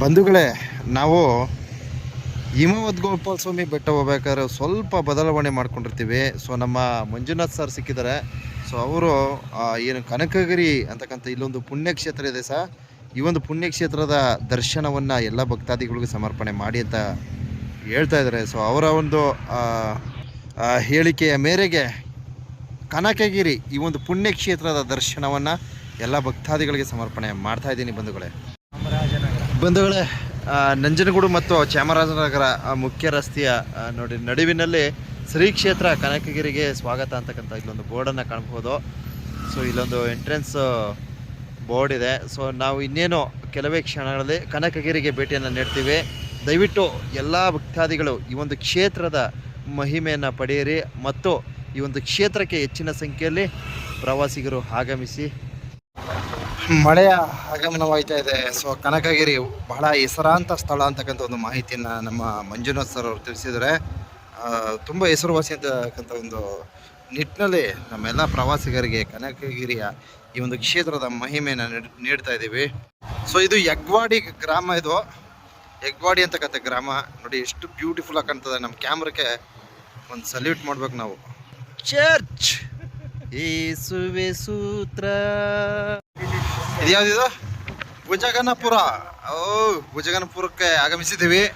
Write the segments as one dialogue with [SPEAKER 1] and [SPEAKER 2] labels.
[SPEAKER 1] ಬಂಧುಗಳೇ, ನಾವು ಹಿಮವದ್ ಗೋಪಾಲ ಸ್ವಾಮಿ ಬೆಟ್ಟ ಹೋಗ್ಬೇಕಾದ್ರೆ ಸ್ವಲ್ಪ ಬದಲಾವಣೆ ಮಾಡ್ಕೊಂಡಿರ್ತೀವಿ. ಸೊ ನಮ್ಮ ಮಂಜುನಾಥ್ ಸರ್ ಸಿಕ್ಕಿದ್ದಾರೆ. ಸೊ ಅವರು ಏನು ಕನಕಗಿರಿ ಅಂತಕ್ಕಂಥ ಇಲ್ಲೊಂದು ಪುಣ್ಯಕ್ಷೇತ್ರ ಇದೆ ಸಹ ಈ ಒಂದು ಪುಣ್ಯಕ್ಷೇತ್ರದ ದರ್ಶನವನ್ನು ಎಲ್ಲ ಭಕ್ತಾದಿಗಳಿಗೂ ಸಮರ್ಪಣೆ ಮಾಡಿ ಅಂತ ಹೇಳ್ತಾ ಇದ್ದಾರೆ. ಸೊ ಅವರ ಒಂದು ಹೇಳಿಕೆಯ ಮೇರೆಗೆ ಕನಕಗಿರಿ ಈ ಒಂದು ಪುಣ್ಯಕ್ಷೇತ್ರದ ದರ್ಶನವನ್ನು ಎಲ್ಲ ಭಕ್ತಾದಿಗಳಿಗೆ ಸಮರ್ಪಣೆ ಮಾಡ್ತಾ ಇದ್ದೀನಿ ಬಂಧುಗಳೇ. ಬಂಧುಗಳೇ ನಂಜನಗೂಡು ಮತ್ತು ಚಾಮರಾಜನಗರ ಮುಖ್ಯ ರಸ್ತೆಯ ನೋಡಿ, ನಡುವಿನಲ್ಲಿ ಶ್ರೀ ಕ್ಷೇತ್ರ ಕನಕಗಿರಿಗೆ ಸ್ವಾಗತ ಅಂತಕ್ಕಂಥ ಇಲ್ಲೊಂದು ಬೋರ್ಡನ್ನು ಕಾಣಬಹುದು. ಸೊ ಇಲ್ಲೊಂದು ಎಂಟ್ರೆನ್ಸ್ ಬೋರ್ಡ್ ಇದೆ. ಸೊ ನಾವು ಇನ್ನೇನು ಕೆಲವೇ ಕ್ಷಣಗಳಲ್ಲಿ ಕನಕಗಿರಿಗೆ ಭೇಟಿಯನ್ನು ನೀಡ್ತೀವಿ. ದಯವಿಟ್ಟು ಎಲ್ಲ ಭಕ್ತಾದಿಗಳು ಈ ಒಂದು ಕ್ಷೇತ್ರದ ಮಹಿಮೆಯನ್ನು ಪಡೆಯಿರಿ ಮತ್ತು ಈ ಒಂದು ಕ್ಷೇತ್ರಕ್ಕೆ ಹೆಚ್ಚಿನ ಸಂಖ್ಯೆಯಲ್ಲಿ ಪ್ರವಾಸಿಗರು ಆಗಮಿಸಿ ಮಳೆಯ ಆಗಮನವಾಯ್ತಾ ಇದೆ ಸೊ ಕನಕಗಿರಿ ಬಹಳ ಹೆಸರಾಂತ ಸ್ಥಳ ಅಂತಕ್ಕಂಥ ಒಂದು ಮಾಹಿತಿಯನ್ನು ನಮ್ಮ ಮಂಜುನಾಥ್ ಸರ್ ಅವರು ತಿಳಿಸಿದರೆ ತುಂಬ ಹೆಸರುವಾಸಿ ಅಂತಕ್ಕಂಥ ಒಂದು ನಿಟ್ಟಿನಲ್ಲಿ ನಮ್ಮೆಲ್ಲ ಪ್ರವಾಸಿಗರಿಗೆ ಕನಕಗಿರಿಯ ಈ ಒಂದು ಕ್ಷೇತ್ರದ ಮಹಿಮೆಯನ್ನು ನೀಡ್- ನೀಡ್ತಾ ಇದ್ದೀವಿ. ಸೊ ಇದು ಯಗ್ವಾಡಿ ಗ್ರಾಮ ಇದು. ಯಗ್ವಾಡಿ ಅಂತಕ್ಕಂಥ ಗ್ರಾಮ. ನೋಡಿ ಎಷ್ಟು ಬ್ಯೂಟಿಫುಲ್ ಆಗಿ ಕಾಣ್ತದೆ. ನಮ್ಮ ಕ್ಯಾಮ್ರಕ್ಕೆ ಒಂದು ಸಲ್ಯೂಟ್ ಮಾಡ್ಬೇಕು ನಾವು. ಚರ್ಚ್ ಏಸುವೆ ಸೂತ್ರ. ಇದು ಯಾವ್ದಿದು ಭುಜಗನಪುರ. ಓ, ಭುಜಗನಪುರಕ್ಕೆ ಆಗಮಿಸಿದ್ದೀವಿ.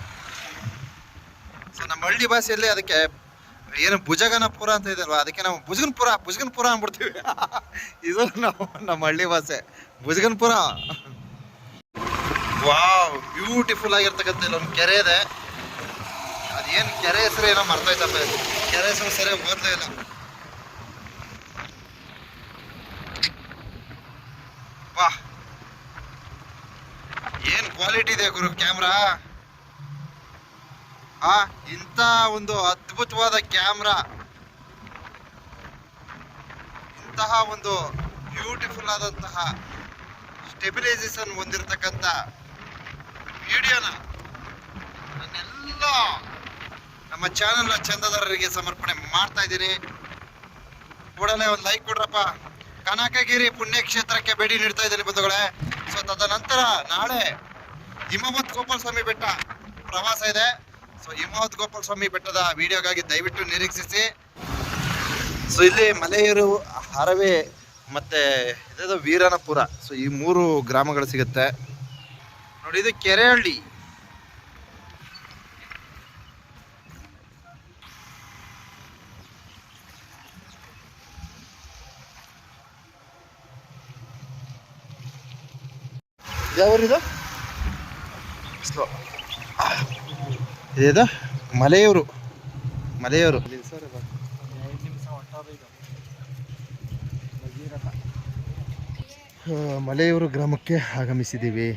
[SPEAKER 1] ಸೊ ನಮ್ಮ ಹಳ್ಳಿ ಭಾಷೆಯಲ್ಲಿ ಅದಕ್ಕೆ ಏನು ಭುಜಗನಪುರ ಅಂತ ಇದಲ್ವಾ ಅದಕ್ಕೆ ನಾವು ಭುಜಗನಪುರ ಭುಜಗನಪುರ ಅಂದ್ಬಿಡ್ತೀವಿ. ಇದು ನಾವು ನಮ್ಮ ಹಳ್ಳಿ ಭಾಷೆ. ಭುಜಗನಪುರ. ವಾವ್, ಬ್ಯೂಟಿಫುಲ್ ಆಗಿರ್ತಕ್ಕಂಥ ಇಲ್ಲೊಂದು ಕೆರೆ ಇದೆ. ಅದೇನು ಕೆರೆ ಹೆಸರು ಏನೋ ಮರ್ತೋಯ್ತಪ್ಪ ಕೆರೆ ಹೆಸರು ಸರಿಯಾಗಿ ಓದ್ಲೇ ಇಲ್ಲ. ಏನ್ ಕ್ವಾಲಿಟಿ ಇದೆ ಗುರು ಕ್ಯಾಮ್ರಾ ಆ, ಇಂಥ ಒಂದು ಅದ್ಭುತವಾದ ಕ್ಯಾಮ್ರಾ ಇಂತಹ ಒಂದು ಬ್ಯೂಟಿಫುಲ್ ಆದಂತಹ ಸ್ಟೆಬಿಲೈಸೇಷನ್ ಹೊಂದಿರತಕ್ಕಂಥ ವಿಡಿಯೋನ ನನ್ನೆಲ್ಲ ನಮ್ಮ ಚಾನೆಲ್ ಚಂದದಾರರಿಗೆ ಸಮರ್ಪಣೆ ಮಾಡ್ತಾ ಇದ್ದೀನಿ. ಕೂಡಲೇ ಒಂದು ಲೈಕ್ ಕೊಡ್ರಪ್ಪ. ಕನಕಗಿರಿ ಪುಣ್ಯಕ್ಷೇತ್ರಕ್ಕೆ ಭೇಟಿ ನೀಡ್ತಾ ಇದ್ದೀನಿ ಬಂಧುಗಳೇ. ಸೊ ತದನಂತರ ನಾಳೆ ಹಿಮವತ್ ಗೋಪಾಲ ಸ್ವಾಮಿ ಬೆಟ್ಟ ಪ್ರವಾಸ ಇದೆ. ಸೊ ಹಿಮವತ್ ಗೋಪಾಲ ಸ್ವಾಮಿ ಬೆಟ್ಟದ ವಿಡಿಯೋಗಾಗಿ ದಯವಿಟ್ಟು ನಿರೀಕ್ಷಿಸಿ. ಸೊ ಇಲ್ಲಿ ಮಲೆಯೂರು, ಹರವೆ ಮತ್ತೆ ಇದಾದ ವೀರನಪುರ. ಸೊ ಈ ಮೂರು ಗ್ರಾಮಗಳು ಸಿಗುತ್ತೆ. ನೋಡಿ, ಇದು ಕೆರೆಹಳ್ಳಿ. ಯಾವೂರಿದು? ಸ್ಲೋ ಇದೇದು? ಮಲೆಯೂರು. ಮಲೆಯೂರು. ಮಲೆಯವರು ಮಲೆಯೂರು ಗ್ರಾಮಕ್ಕೆ ಆಗಮಿಸಿದ್ದೀವಿ.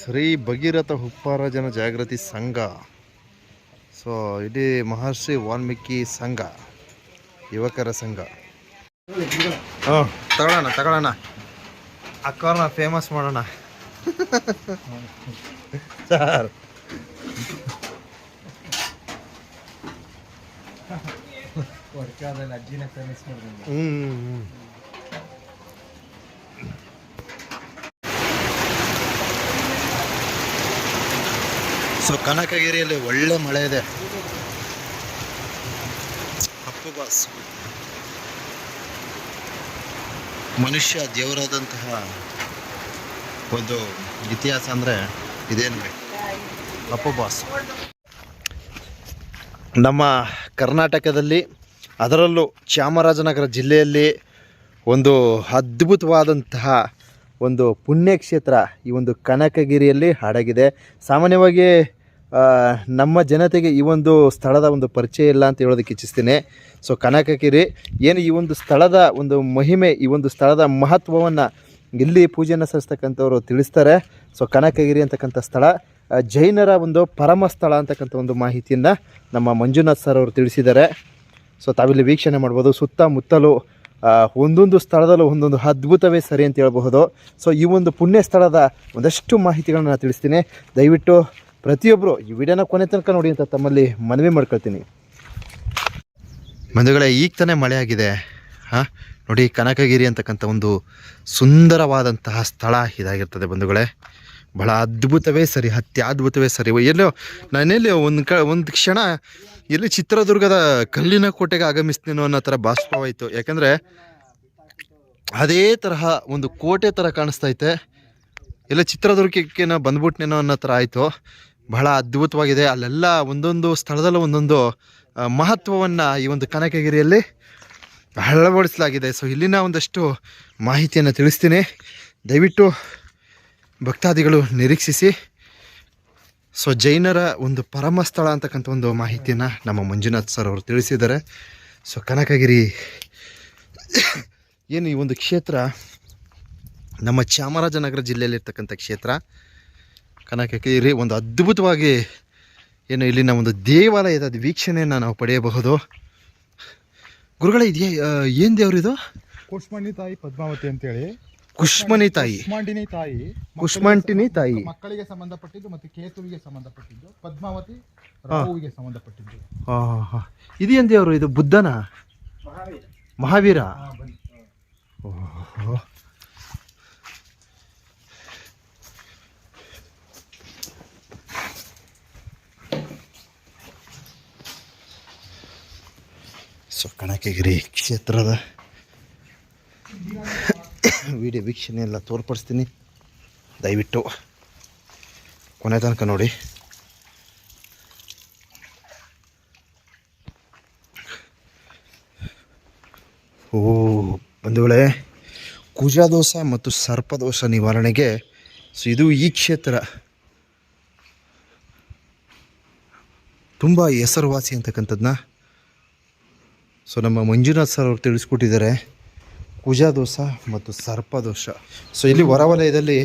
[SPEAKER 1] ಶ್ರೀ ಭಗೀರಥ ಹುಪ್ಪಾರ ಜನ ಜಾಗೃತಿ ಸಂಘ. ಸೊ ಇಡೀ ಮಹರ್ಷಿ ವಾಲ್ಮೀಕಿ ಸಂಘ ಯುವಕರ ಸಂಘ. ಹಾಂ ತಗೊಳ್ಳೋಣ ತಗೊಳ್ಳೋಣ. ಅಕ್ಕವ್ರನ್ನ ಫೇಮಸ್ ಮಾಡೋಣ. ಸರ್. ಹ್ಞೂ ಸೊ ಕನಕಗಿರಿಯಲ್ಲಿ ಒಳ್ಳೆ ಮಳೆ ಇದೆ. ಅಪ್ಪು ಬಾಸ್ ಮನುಷ್ಯ ದೇವರಾದಂತಹ ಒಂದು ಇತಿಹಾಸ ಅಂದರೆ ಇದೇನು ಅಪ್ಪು ಬಾಸ್ ನಮ್ಮ ಕರ್ನಾಟಕದಲ್ಲಿ ಅದರಲ್ಲೂ ಚಾಮರಾಜನಗರ ಜಿಲ್ಲೆಯಲ್ಲಿ ಒಂದು ಅದ್ಭುತವಾದಂತಹ ಒಂದು ಪುಣ್ಯಕ್ಷೇತ್ರ ಈ ಒಂದು ಕನಕಗಿರಿಯಲ್ಲಿ ಅಡಗಿದೆ ಸಾಮಾನ್ಯವಾಗಿ ನಮ್ಮ ಜನತೆಗೆ ಈ ಒಂದು ಸ್ಥಳದ ಒಂದು ಪರಿಚಯ ಇಲ್ಲ ಅಂತ ಹೇಳೋದಕ್ಕೆ ಇಚ್ಛಿಸ್ತೀನಿ. ಸೊ ಕನಕಗಿರಿ, ಏನು ಈ ಒಂದು ಸ್ಥಳದ ಒಂದು ಮಹಿಮೆ, ಈ ಒಂದು ಸ್ಥಳದ ಮಹತ್ವವನ್ನು ಇಲ್ಲಿ ಪೂಜೆಯನ್ನು ಸಲ್ಲಿಸ್ತಕ್ಕಂಥವ್ರು ತಿಳಿಸ್ತಾರೆ. ಸೊ ಕನಕಗಿರಿ ಅಂತಕ್ಕಂಥ ಸ್ಥಳ ಜೈನರ ಒಂದು ಪರಮ ಸ್ಥಳ ಅಂತಕ್ಕಂಥ ಒಂದು ಮಾಹಿತಿಯನ್ನು ನಮ್ಮ ಮಂಜುನಾಥ್ ಸರ್ ಅವರು ತಿಳಿಸಿದ್ದಾರೆ. ಸೊ ತಾವಿಲ್ಲಿ ವೀಕ್ಷಣೆ ಮಾಡ್ಬೋದು, ಸುತ್ತಮುತ್ತಲು ಒಂದೊಂದು ಸ್ಥಳದಲ್ಲೂ ಒಂದೊಂದು ಅದ್ಭುತವೇ ಸರಿ ಅಂತ ಹೇಳಬಹುದು. ಸೊ ಈ ಒಂದು ಪುಣ್ಯ ಸ್ಥಳದ ಒಂದಷ್ಟು ಮಾಹಿತಿಗಳನ್ನ ನಾನು ತಿಳಿಸ್ತೀನಿ. ದಯವಿಟ್ಟು ಪ್ರತಿಯೊಬ್ಬರು ಈ ವಿಡಿಯೋನ ಕೊನೆ ತನಕ ನೋಡಿ ಅಂತ ತಮ್ಮಲ್ಲಿ ಮನವಿ ಮಾಡ್ಕೊಳ್ತೀನಿ. ಬಂಧುಗಳೇ, ಈಗ ತಾನೇ ಮಳೆ ಆಗಿದೆ ಹಾಂ? ನೋಡಿ, ಕನಕಗಿರಿ ಅಂತಕ್ಕಂಥ ಒಂದು ಸುಂದರವಾದಂತಹ ಸ್ಥಳ ಇದಾಗಿರ್ತದೆ ಬಂಧುಗಳೇ. ಬಹಳ ಅದ್ಭುತವೇ ಸರಿ ಅತ್ಯದ್ಭುತವೇ ಸರಿ. ಎಲ್ಲೋ ನಾನೆಲ್ಲಿ ಒಂದು ಕ, ಒಂದು ಕ್ಷಣ ಎಲ್ಲಿ ಚಿತ್ರದುರ್ಗದ ಕಲ್ಲಿನ ಕೋಟೆಗೆ ಆಗಮಿಸ್ತೀನೋ ಅನ್ನೋ ಥರ ಇತ್ತು. ಯಾಕಂದರೆ ಅದೇ ತರಹ ಒಂದು ಕೋಟೆ ಥರ ಕಾಣಿಸ್ತೈತೆ ಎಲ್ಲ ಚಿತ್ರದುರ್ಗಕ್ಕೆ ನಾವು ಬಂದ್ಬಿಟ್ನೇನೋ ಅನ್ನೋ ಥರ ಆಯಿತು. ಬಹಳ ಅದ್ಭುತವಾಗಿದೆ. ಅಲ್ಲೆಲ್ಲ ಒಂದೊಂದು ಸ್ಥಳದಲ್ಲೂ ಒಂದೊಂದು ಮಹತ್ವವನ್ನು ಈ ಒಂದು ಕನಕಗಿರಿಯಲ್ಲಿ ಅಳವಡಿಸಲಾಗಿದೆ. ಸೊ ಇಲ್ಲಿನ ಒಂದಷ್ಟು ಮಾಹಿತಿಯನ್ನು ತಿಳಿಸ್ತೀನಿ. ದಯವಿಟ್ಟು ಭಕ್ತಾದಿಗಳು ನಿರೀಕ್ಷಿಸಿ. ಸೊ ಜೈನರ ಒಂದು ಪರಮ ಸ್ಥಳ ಅಂತಕ್ಕಂಥ ಒಂದು ಮಾಹಿತಿಯನ್ನು ನಮ್ಮ ಮಂಜುನಾಥ್ ಸರ್ ಅವರು ತಿಳಿಸಿದ್ದಾರೆ. ಸೊ ಕನಕಗಿರಿ ಏನು ಈ ಒಂದು ಕ್ಷೇತ್ರ, ನಮ್ಮ ಚಾಮರಾಜನಗರ ಜಿಲ್ಲೆಯಲ್ಲಿರ್ತಕ್ಕಂಥ ಕ್ಷೇತ್ರ ಕನಕಗಿರಿ ಒಂದು ಅದ್ಭುತವಾಗಿ ಏನು ಇಲ್ಲಿನ ಒಂದು ದೇವಾಲಯದ ವೀಕ್ಷಣೆಯನ್ನು ನಾವು ಪಡೆಯಬಹುದು. ಗುರುಗಳೇ ಇದೆಯಾ ಏನು ದೇವ್ರಿದು
[SPEAKER 2] ಕುಷ್ಮಣಿ ತಾಯಿ ಪದ್ಮಾವತಿ ಅಂತೇಳಿ.
[SPEAKER 1] ಕುಷ್ಮಣಿ ತಾಯಿ.
[SPEAKER 2] ಕುಷ್ಮಾಂಡಿನಿ ತಾಯಿ.
[SPEAKER 1] ಕುಷ್ಮಾಂಟಿನಿ ತಾಯಿ.
[SPEAKER 2] ಮಕ್ಕಳಿಗೆ ಸಂಬಂಧಪಟ್ಟಿದ್ದು ಮತ್ತು ಕೇತುವಿಗೆ ಸಂಬಂಧಪಟ್ಟಿದ್ದು. ಪದ್ಮಾವತಿ ರಾಹುವಿಗೆ ಸಂಬಂಧಪಟ್ಟಿದ್ದು.
[SPEAKER 1] ಹಾಂ ಇದೇನು ದೇವರು ಇದು ಬುದ್ಧನ? ಮಹಾವೀರ. ಓಹೋ. ಸೊ ಕಣಕಗಿರಿ ಕ್ಷೇತ್ರದ ವಿಡಿಯೋ ವೀಕ್ಷಣೆ ಎಲ್ಲ ತೋರ್ಪಡಿಸ್ತೀನಿ. ದಯವಿಟ್ಟು ಕೊನೆ ತನಕ ನೋಡಿ. ಓ, ಬಂಧುಗಳೇ ಕುಜಾದೋಷ ಮತ್ತು ಸರ್ಪದೋಷ ನಿವಾರಣೆಗೆ ಸೊ, ಇದು ಈ ಕ್ಷೇತ್ರ ತುಂಬ ಹೆಸರುವಾಸಿ ಅಂತಕ್ಕಂಥದ್ದನ್ನ ಸೊ ನಮ್ಮ ಮಂಜುನಾಥ್ ಸರ್ ಅವರು ತಿಳಿಸ್ಕೊಟ್ಟಿದ್ದಾರೆ ಕುಜಾದೋಷ ಮತ್ತು ಸರ್ಪ ದೋಷ. ಸೊ ಇಲ್ಲಿ ಹೊರವಲಯದಲ್ಲಿ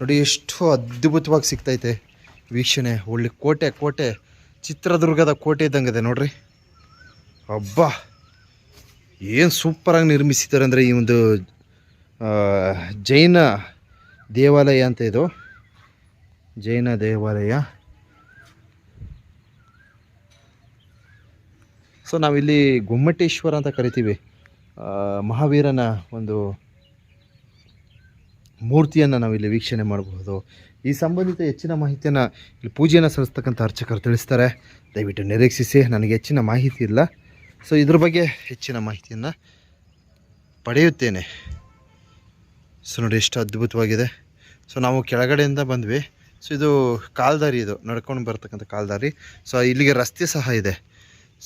[SPEAKER 1] ನೋಡಿ ಎಷ್ಟು ಅದ್ಭುತವಾಗಿ ಸಿಗ್ತೈತೆ ವೀಕ್ಷಣೆ. ಒಳ್ಳೆ ಕೋಟೆ ಕೋಟೆ, ಚಿತ್ರದುರ್ಗದ ಕೋಟೆ ಇದ್ದಂಗಿದೆ ನೋಡ್ರಿ. ಅಬ್ಬಾ! ಏನು ಸೂಪರಾಗಿ ನಿರ್ಮಿಸಿದ್ದಾರೆ ಅಂದರೆ ಈ ಒಂದು ಜೈನ ದೇವಾಲಯ ಅಂತ ಇದು. ಜೈನ ದೇವಾಲಯ. ಸೊ ನಾವಿಲ್ಲಿ ಗೊಮ್ಮಟೇಶ್ವರ ಅಂತ ಕರಿತೀವಿ. ಮಹಾವೀರನ ಒಂದು ಮೂರ್ತಿಯನ್ನು ನಾವಿಲ್ಲಿ ವೀಕ್ಷಣೆ ಮಾಡಬಹುದು ಈ ಸಂಬಂಧಿತ ಹೆಚ್ಚಿನ ಮಾಹಿತಿಯನ್ನು ಇಲ್ಲಿ ಪೂಜೆಯನ್ನು ಸಲ್ಲಿಸ್ತಕ್ಕಂಥ ಅರ್ಚಕರು ತಿಳಿಸ್ತಾರೆ. ದಯವಿಟ್ಟು ನಿರೀಕ್ಷಿಸಿ, ನನಗೆ ಹೆಚ್ಚಿನ ಮಾಹಿತಿ ಇಲ್ಲ. ಸೊ ಇದ್ರ ಬಗ್ಗೆ ಹೆಚ್ಚಿನ ಮಾಹಿತಿಯನ್ನು ಪಡೆಯುತ್ತೇನೆ. ಸೊ ನೋಡಿ, ಎಷ್ಟು ಅದ್ಭುತವಾಗಿದೆ. ಸೊ ನಾವು ಕೆಳಗಡೆಯಿಂದ ಬಂದ್ವಿ. ಸೊ ಇದು ಕಾಲ್ದಾರಿ ಇದು, ನಡ್ಕೊಂಡು ಬರ್ತಕ್ಕಂಥ ಕಾಲ್ದಾರಿ. ಸೊ ಇಲ್ಲಿಗೆ ರಸ್ತೆ ಸಹ ಇದೆ.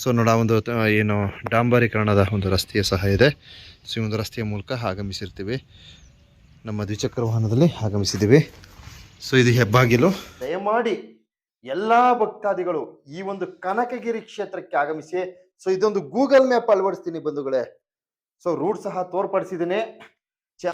[SPEAKER 1] ಸೊ ನೋಡ, ಒಂದು ಏನು, ಡಾಂಬರೀಕರಣದ ಒಂದು ರಸ್ತೆಯ ಸಹ ಇದೆ. ಸೊ ಈ ಒಂದು ರಸ್ತೆಯ ಮೂಲಕ ಆಗಮಿಸಿರ್ತೀವಿ. ನಮ್ಮ ದ್ವಿಚಕ್ರ ವಾಹನದಲ್ಲಿ ಆಗಮಿಸಿದ್ದೀವಿ. ಸೊ ಇದು ಹೆಬ್ಬಾಗಿಲು. ದಯಮಾಡಿ ಎಲ್ಲ ಭಕ್ತಾದಿಗಳು ಈ ಒಂದು ಕನಕಗಿರಿ ಕ್ಷೇತ್ರಕ್ಕೆ ಆಗಮಿಸಿ. ಸೊ ಇದೊಂದು ಗೂಗಲ್ ಮ್ಯಾಪ್ ಅಳವಡಿಸ್ತೀನಿ ಬಂಧುಗಳೇ. ಸೊ ರೂಟ್ ಸಹ ತೋರ್ಪಡಿಸಿದ್ದೀನಿ. ಚ